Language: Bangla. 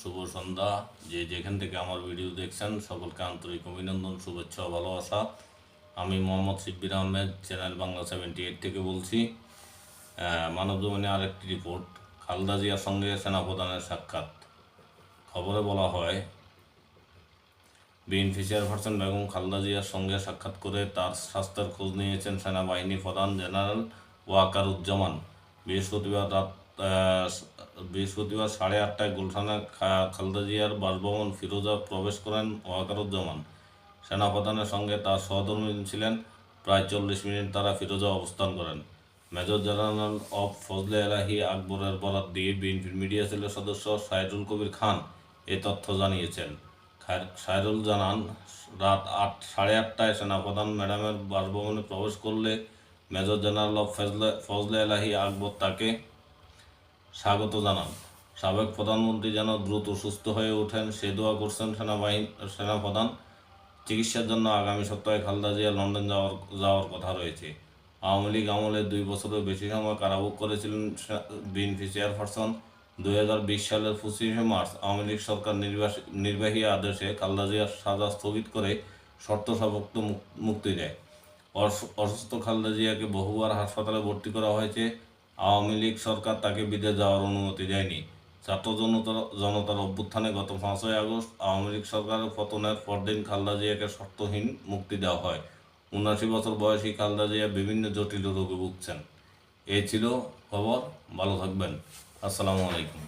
শুভ সন্ধ্যা। যে যেখান থেকে আমার ভিডিও দেখছেন, সকলকে আন্তরিক অভিনন্দন, শুভেচ্ছা ভালোবাসা। আমি Mohammad Shibbir Ahmed, channel Bangla seventy eight থেকে বলছি। মানব জমিনে আরেকটি রিপোর্ট, খালদা জিয়ার সঙ্গে সেনাপ্রধানের সাক্ষাৎ। খবরে বলা হয়, বিএনপি চেয়ারপারসন বেগম খালদা জিয়ার সঙ্গে সাক্ষাৎ করে তার স্বাস্থ্যের খোঁজ নিয়েছেন সেনাবাহিনী প্রধান জেনারেল ওয়াকারুজ্জামান। বৃহস্পতিবার রাত বৃহস্পতিবার সাড়ে আটটায় গুলশানে খা- খালেদা জিয়ার বাসভবন ফিরোজা প্রবেশ করেন ওয়াকারুজ্জামান। সেনাপ্রধানের সঙ্গে তার সহধর্মী ছিলেন। প্রায় চল্লিশ মিনিট তারা ফিরোজা অবস্থান করেন। Major general of Fazle Elahi আকবরের বরাত দিয়ে বিএনপির মিডিয়া সেলের সদস্য সাইদুল কবির খান এ তথ্য জানিয়েছেন। সাইরুল জানান, রাত আট, সাড়ে আটটায় সেনাপ্রধান ম্যাডামের বাসভবনে প্রবেশ করলে major general of Fazle Fazle Elahi Akbar তাকে স্বাগত জানান। সাবেক প্রধানমন্ত্রী যেন দ্রুত সুস্থ হয়ে ওঠেন, সে দোয়া করছেন সেনাবাহিনী, সেনাপ্রধান। চিকিৎসার জন্য আগামী সপ্তাহে খালেদা জিয়া লন্ডন যাওয়ার যাওয়ার কথা রয়েছে। আওয়ামী লীগ আমলে দুই বছরের বেশি সময় কারাভোগ করেছিলেন বিএনপি চেয়ারপারসন। দুই হাজার বিশ সালের পঁচিশে মার্চ আওয়ামী লীগ সরকার নির্বাহী আদেশে খালেদা জিয়ার সাজা স্থগিত করে শর্ত সাপেক্ষ মুক- মুক্তি দেয়। অস- অসুস্থ খালেদা জিয়াকে বহুবার হাসপাতালে ভর্তি করা হয়েছে। আওয়ামী লীগ সরকার তাকে বিদেশ যাওয়ার অনুমতি দেয়নি। ছাত্র জনতার জনতার অভ্যুত্থানে গত পাঁচই আগস্ট আওয়ামী লীগ সরকারের পতনের পরদিন খালদা জিয়াকে শর্তহীন মুক্তি দেওয়া হয়। উনআশি বছর বয়সী খালদা জিয়া বিভিন্ন জটিল রোগে ভুগছেন। এই ছিল খবর। ভালো থাকবেন। আসসালামু আলাইকুম।